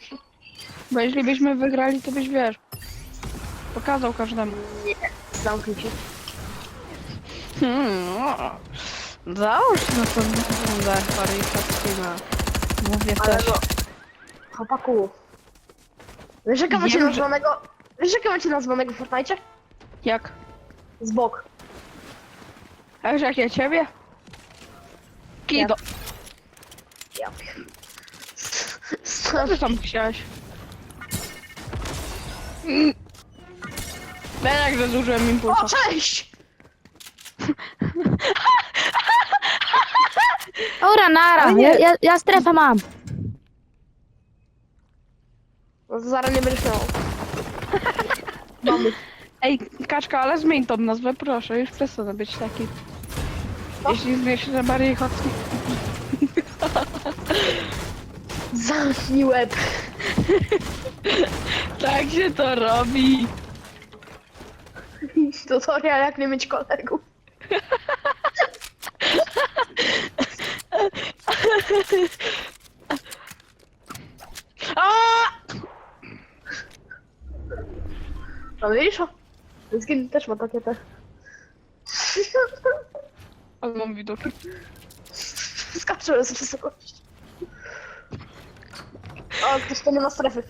się. Bo jeśli byśmy wygrali, to byś wiesz. Pokazał każdemu. Nie, zamknij się. Hmm, o. Załóż na to wygląda Harry Fatima. Mówię Ale też. no... Chłopaku. Wiesz jaka macie Wiem, że- nazwanego... Wiesz jaka macie nazwanego w Fortnite? Jak? Z bok. A wiesz jak ja ciebie? Kido. Ja pier... Co ty tam chciałeś? Ja jakże zużyłem O, impulsa. cześć! Ora, nara, Ale nie. ja, ja, ja strefę mam. No to zaraz nie będziesz miał. Ej, kaczka, ale zmień tą nazwę, proszę, już przestanę być taki. No. Jeśli zmienisz na bardziej chodki. Zamknij łeb. Tak się to robi. Tutorial jak nie mieć kolegów. A! No widzisz? Skin też ma takie te. Ale mam widok. Skaczę z wysokości. O, ktoś to nie ma strefy.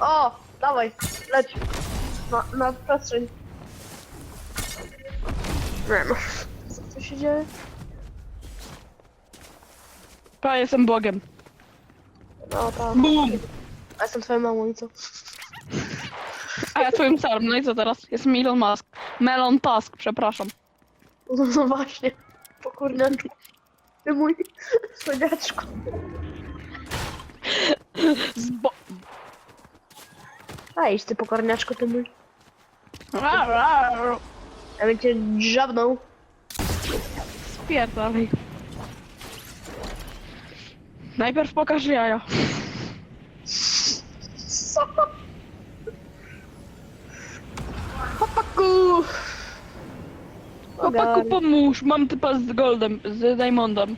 O, dawaj, leć. Na, na przestrzeń. No. Co tu się dzieje? Pa, jestem Bogiem. No tak. Bum! A jestem twoją mamą i co? A ja twoim carem, no i co teraz? Jest Elon Musk. Melon Tusk, przepraszam. No, no właśnie. Pokurniaczku. Ty mój słodziaczku. Zbo... A idź ty pokorniaczku, ty mój. Ja bym cię żabnął. Spierdalaj. Najpierw pokaż jaja. Co? Chłopaku! Chłopaku, pomóż, mam typa z Goldem, z Diamondem.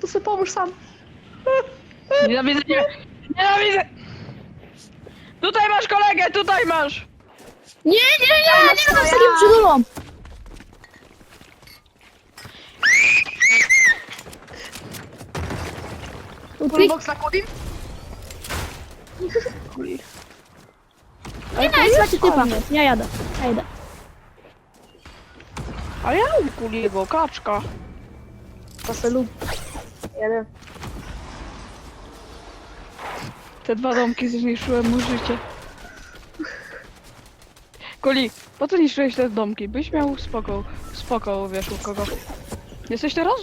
To sobie pomóż sam. Nienawidzę cię! Nienawidzę! Tutaj masz kolegę, tutaj masz! Nie, nie, nie, nie mam z takim ty, Fullbox na Kodim? nie, nie, jest taki typa. Ja jadę, ja jadę. A ja ukuliego, kaczka. Pasę lub. Ja nie. Te dwa domki zniszczyły mu życie. Kuli, po co niszczyłeś te domki? Byś miał spoko, spoko, wiesz u kogo. Jesteś teraz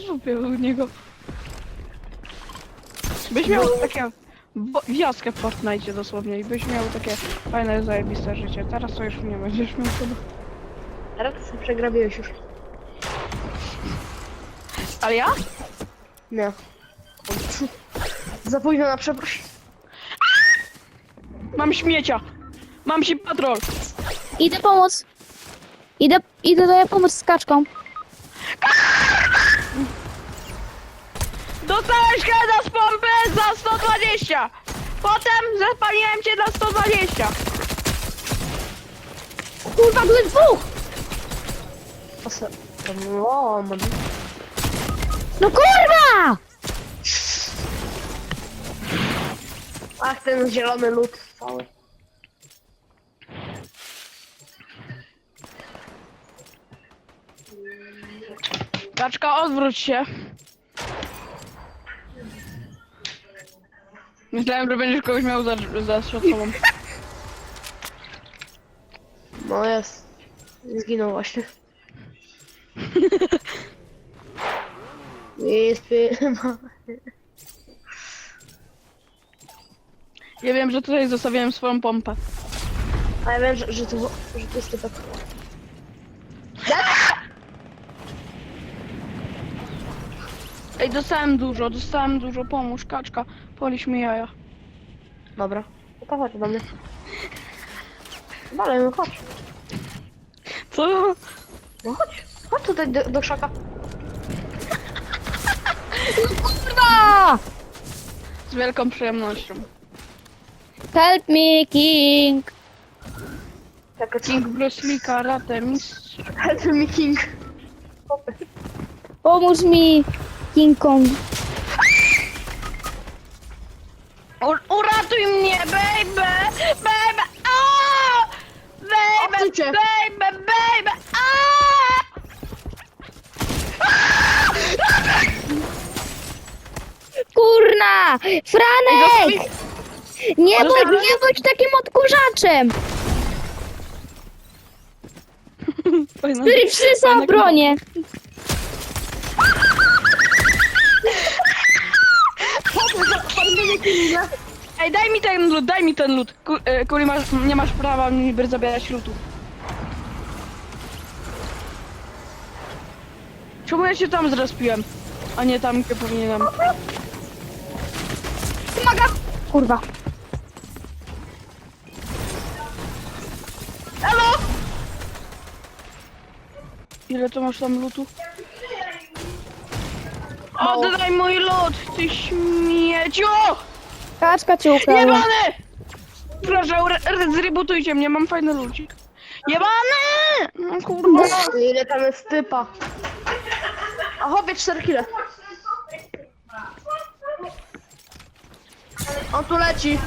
u niego. Byś miał takie wo- wioskę w Fortnite dosłownie i byś miał takie fajne, zajebiste życie. Teraz to już nie będziesz miał chyba. Teraz przegrabiłeś już. Ale ja? Nie. Za późno na przeprosin. Mam śmiecia! Mam się patrol! Idę pomóc. Idę, idę do pomóc z kaczką. Dostałeś heada z pompy za 120! Potem zapaliłem cię na 120! Kurwa, były dwóch! O. No kurwa! Ach, ten zielony lód cały. Kaczka, odwróć się. Myślałem, że będziesz kogoś miał za, za sobą. No jest. Zginął właśnie. Jest firma. Ja wiem, że tutaj zostawiłem swoją pompę. A ja wiem, że, że, to, że to jest typek. Ej, dostałem dużo, dostałem dużo, pomóż, kaczka. Polisz mi jaja. Dobra. No to chodź do mnie. Dalej, no chodź. Co? No chodź. Chodź tutaj do, do krzaka. Kurwa! Z wielką przyjemnością. Help me, King. Co? King Bruce Lee, karate, mistrz. Help me king. Pomóż mi, King Kong. U- uratuj mnie, baby! Baby! A! Baby! Odsuń się. Baby! Baby! A! Kurna! Franek! Nie Ale bądź, nie bądź takim odkurzaczem! Fajna- Który przysał Franek- bronię. Ej, daj mi ten lód, daj mi ten lód. Ku, e, Kuli, masz, nie masz prawa niby zabierać lutu. Czemu ja się tam zrespiłem, a nie tam, gdzie powinienem? Pomaga! Kurwa. Ile to masz tam lutu? Oddaj mój lód, ty śmieciu! Kaczka cię ukradła. Jebany! Proszę, re- re- zrebutujcie mnie, mam fajny ludzik. Jebany! No kurwa. Ile tam jest typa? A chłopie 4 kile. On tu leci.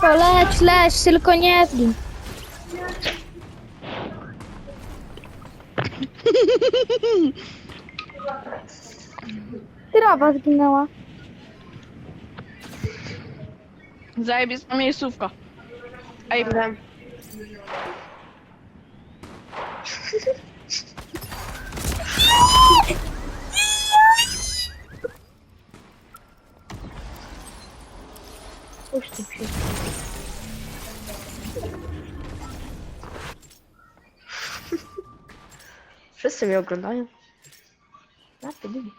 To leć, leć, tylko nie zgin. Krowa zginęła. Zajebista miejscówka. Ej, Wiem. Wszyscy mnie oglądają. Ja to lubię.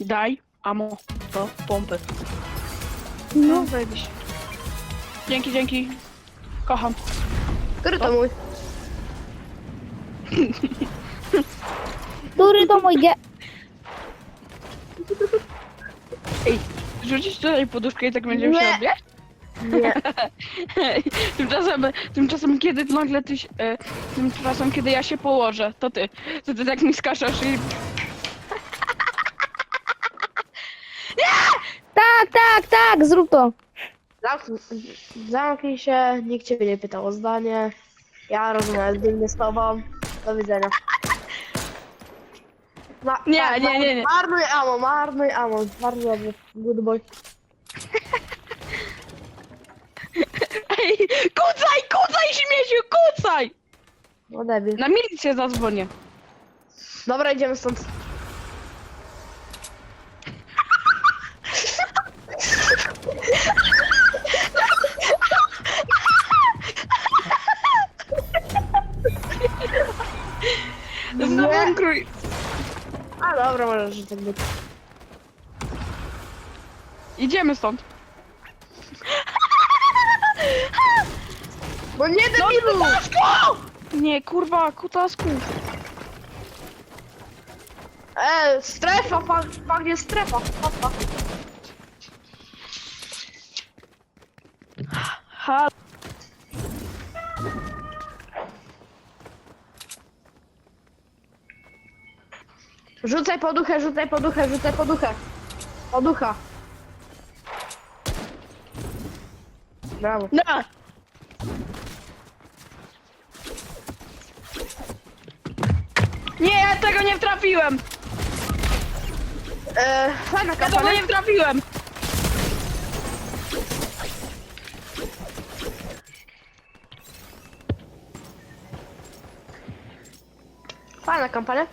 daj amo do pompy. No. No, zajebiście. Dzięki, dzięki. Kocham. Który to mój? Który to mój ge... Ej, rzucić tutaj poduszkę i tak będziemy Nie. się odbierać? Nie. tymczasem, tymczasem kiedy nagle ty, się- e, tymczasem kiedy ja się położę, to ty, to ty tak mi skaczesz i... Tak, tak, zrób to. Zamknij, zamknij się, nikt ciebie nie pytał o zdanie. Ja rozmawiam zdylnie z tobą. Do widzenia. Ma, Nie, tak, nie, nie, nie. Marnuj amo, marnuj amo. Bardzo dobrze. Good boy. Ej, kucaj, kucaj śmieciu, kucaj! No debil. Na milicję zadzwonię. Dobra, idziemy stąd. Że tak. Idziemy stąd. Bo nie No debilu! kutasku! Nie, kurwa, kutasku. E, strefa, fak jest strefa. Papa. Ha. Rzucaj poduchę, rzucaj poduchę, rzucaj poduchę. Poducha. Brawo. No. Nie, ja tego nie trafiłem. E, fajna Ja tego kampania. nie trafiłem. Fajna kampania.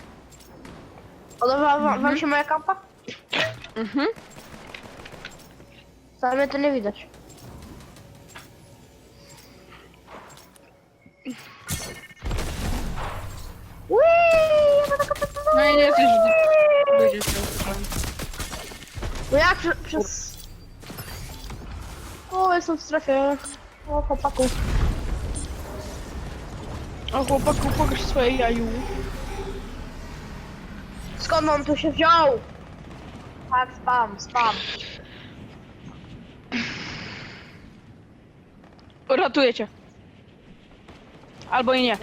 Podoba wam, wam się moja kampa? Mhm. Wcale mnie to nie widać. No i nie jesteś w Będziesz się usłyszałem. No jak prze, przez... O, jestem w strefie. O, chłopaku. O chłopaku, pokaż swoje jaju. Skąd on tu się wziął? Tak, spam, spam. Uratuję cię. Albo i nie.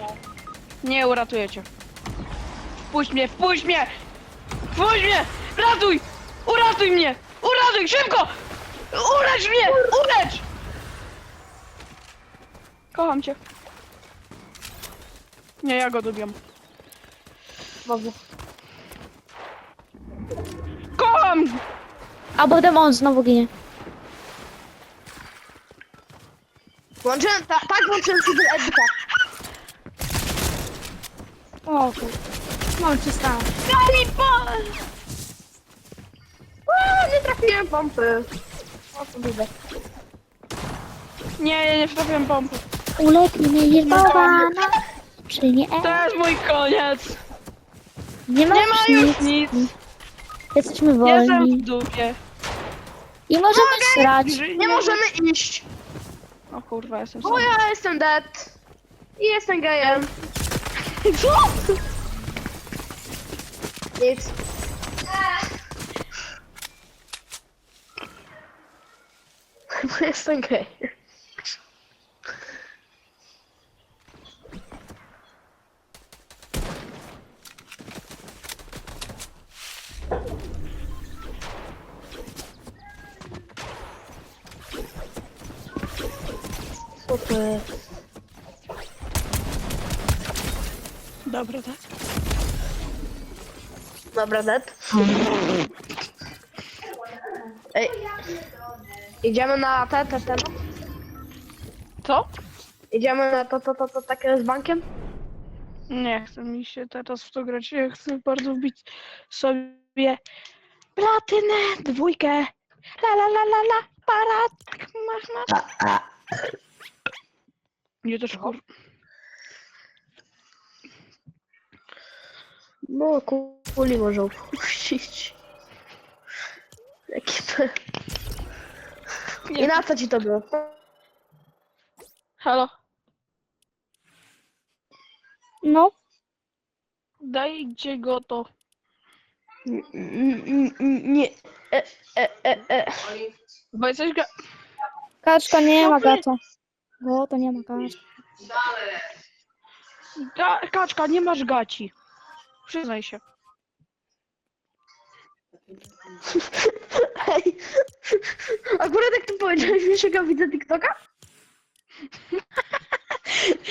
Nie uratuję cię. Wpuść mnie, wpuść mnie! Wpuść mnie! Ratuj! Uratuj mnie! Uratuj, szybko! Ulecz mnie! Ulecz! Kocham cię. Nie, ja go lubię. Może. Kocham! A potem on znowu ginie. Włączyłem, ta, tak włączyłem sobie edyta. O kur... No, ci stało. Daj mi po... O, nie trafiłem pompy. O, to widzę. Nie, nie, nie wtrafiłem pompy. Ulegnie niejednowana. Czy nie? To jest mój koniec. Nie ma, Nie ma już nic. nic. Jesteśmy Jestem w wolni. dupie. I możemy srać. Nie możemy iść. O kurwa, jestem Bo sam. ja jestem dead. I jestem gejem. Co? Nic. Bo jestem gejem. Super. Dobra, tak? Dobra, net. Ej. Idziemy na te, te, te. Co? Idziemy na to, to, to, to takie z bankiem? Nie chce mi się teraz w to grać. Ja chcę bardzo wbić sobie platynę, dwójkę. La la la la la, parat, masz, masz. Nie też kur... No, kuli może opuścić. Jaki to... I na co ci to było? Halo, No. dajcie go to. N- n- n- Nie. E, e, e, e. Bo jesteś ga... Kaczka nie ma gato. No, to nie ma kaczka. ga... Kaczka, nie masz gaci. Przyznaj się. Ej. Akurat jak tu powiedziałeś, wiesz jak ja widzę TikToka?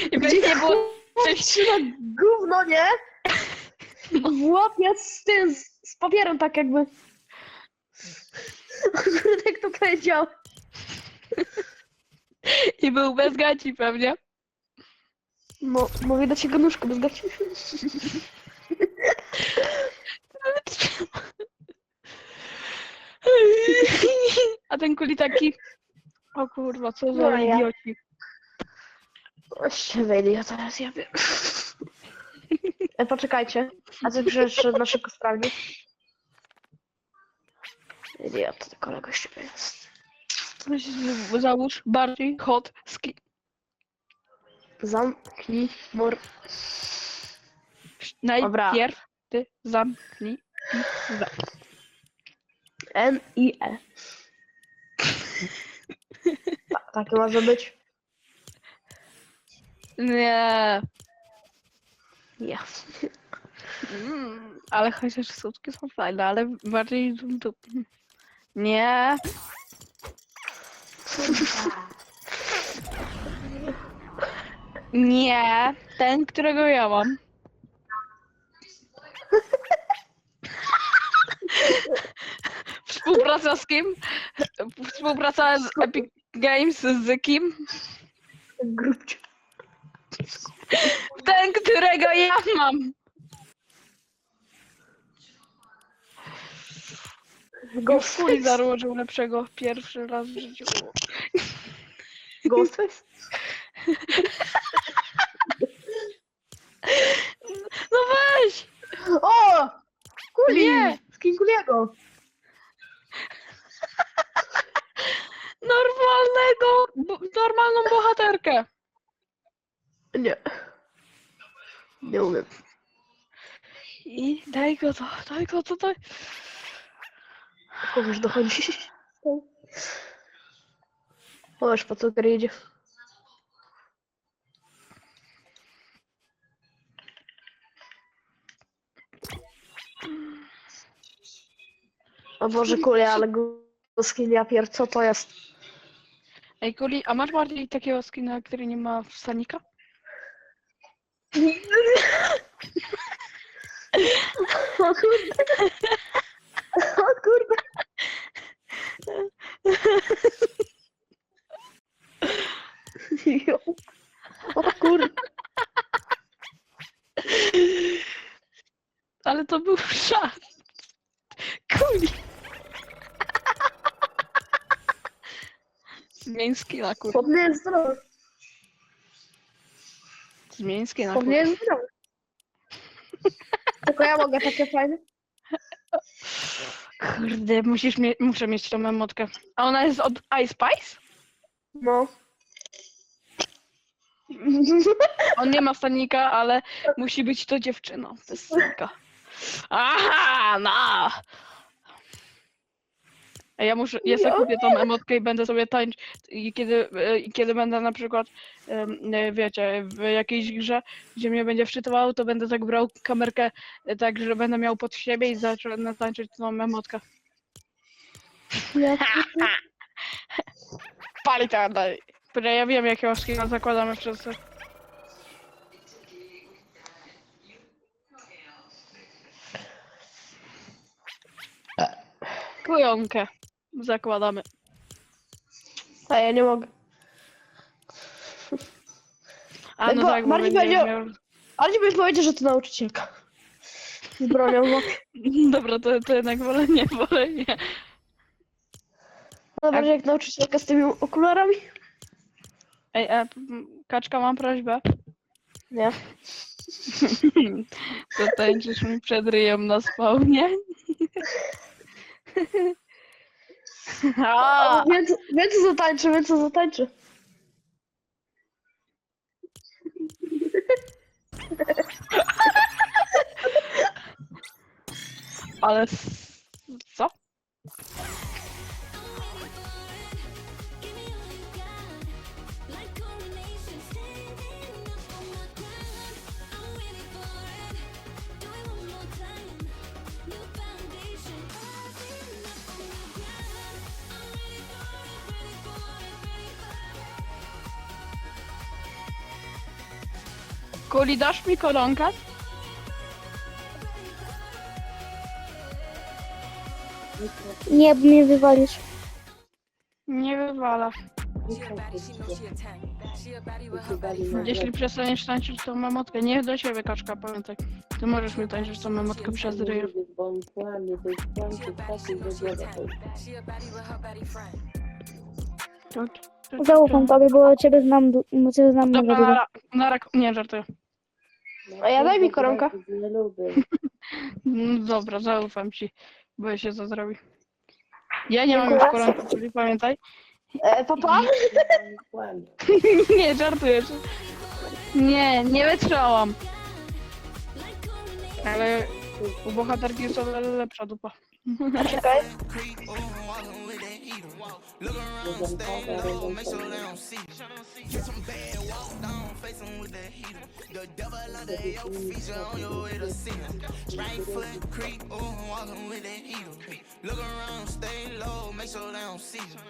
I będzie nie było. Trzyma gówno, nie? W łapie z tym, z, z papierem tak jakby. Akurat jak to powiedział. I był bez gaci pewnie. Mo, mówię do ciebie nóżkę bez gaci. A ten kuli taki... O kurwa, co za No ja. idioci. Wejdę, ja teraz ja wiem. E, poczekajcie. A ty przecież na szybko sprawdzić. Idiot, to kolego ciebie jest. Załóż bardziej hot skin. Zamknij mur. Najpierw ty zamknij i za. N i E. Ta, takie może być. Nie. Ja. Mm, ale chociaż słodkie są fajne, ale bardziej. Nie. Nie. Ten, którego ja mam. Współpraca z kim? Współpraca z Epic Games z kim? Grubcie. Ten, którego ja mam. Ghostface? Chuj założył lepszego pierwszy raz w życiu. Ghostface? No weź! O! Kuli! Nie! Z Kuliego! Normalnego, bo, normalną bohaterkę. Nie. Nie umiem. I daj go to, daj go to, daj. Komuś dochodzi. Chodź, po co gry idzie. O Boże, kulia, ale głuski ja pier, co to jest? Ej, Kuli, a masz bardziej takiego skina, który nie ma wstanika? O kurde. O kurde. Jo. O kurde. Ale to był żart. Kuli. Zmień skina, kurwa. Powinien zdrowy. Zmień kurwa. Powinien zdrowy. Tylko ja mogę takie fajne. Kurde, musisz mie- muszę mieć tą emotkę. A ona jest od Ice Spice? No. On nie ma stanika, ale musi być to dziewczyna. Bez stanika. Aha, no! A ja muszę, ja sobie kupię tą emotkę i będę sobie tańczyć. I kiedy, e, i kiedy będę na przykład, e, wiecie, w jakiejś grze, gdzie mnie będzie wczytywał, to będę tak brał kamerkę e, tak, że będę miał pod siebie i zacznę tańczyć tą emotkę. Ja Pali to dalej. Ja wiem jakiego skina zakładamy wszyscy. Kujonkę zakładamy. A ja nie mogę. A no Bo tak, bo Marcin będzie powiedział- miał... Ale nie byś powiedział, że to nauczycielka. Z bronią oku. Dobra, to, to jednak wolę nie, wolę nie. No bardziej jak nauczycielka z tymi okularami. Ej, m, kaczka, mam prośbę. Nie. To tańczysz mi przed ryjem na spawnie. A, Wiem, co- wiem co zatańczy, wiem co zatańczy. ale Kuli, dasz mi koronkę? Nie, bo mnie wywalisz. Nie wywala. Jeśli przestaniesz tańczyć tą memotkę, nie do siebie kaczka, pamiętaj. Ty możesz mi tańczyć tą memotkę przez ryj. Zaufam tobie, bo ciebie znam, bo ciebie znam mega Dobra, dużo. na, na rak... Nie, żartuję. A ja daj mi koronkę. Mm, Dobra, zaufam ci, bo się to zrobi. Ja nie mam już koronki, czyli pamiętaj. E, papa? nie, żartuję. Nie, nie wytrzymałam. Ale u bohaterki jest o wiele lepsza dupa. Czekaj. them. Look around, stay low, make sure they don't see you. Get some bad, walk down, face them with that heater. The devil under your feet, you're on your way to see them. Right foot creep, oh, walking with that heater. Look around, stay low, make sure they don't see you.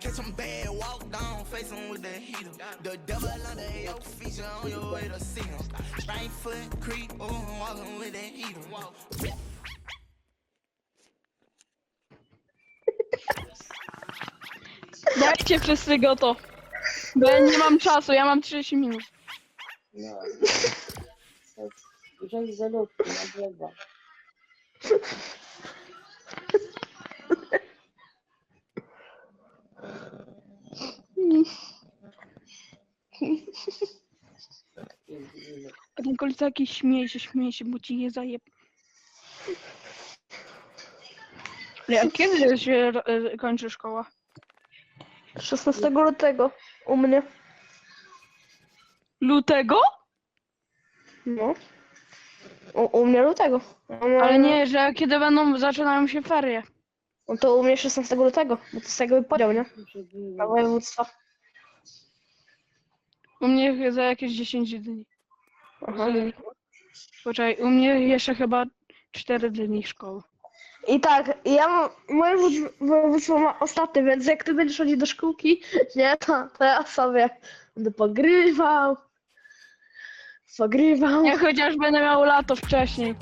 Get some bad, walk down, face them with that heater. The devil under your feet, you're on your way to see them. Right foot creep, oh, walking with that heater. Dajcie wszyscy go to. Bo ja nie mam czasu, ja mam 30 minut. No. Żeś za lubki na. A ten koleś taki śmieje się, śmieje się, bo ci nie zajeb. Ja, kiedy się e, kończy szkoła? 16 lutego u mnie. Lutego? No. U, u mnie lutego. No, Ale nie, że kiedy będą, zaczynają się ferie. No to u mnie 16 lutego, bo to jest jakby podział, nie? Na województwa. U mnie za jakieś 10 dni. Aha. Poczekaj, u mnie jeszcze chyba 4 dni szkoły. I tak, ja mam, moje wódz- województwo ma ostatnie, więc jak ty będziesz chodzić do szkółki, nie, to, to ja sobie będę pogrywał. Pogrywał. Ja chociaż będę miał lato wcześniej.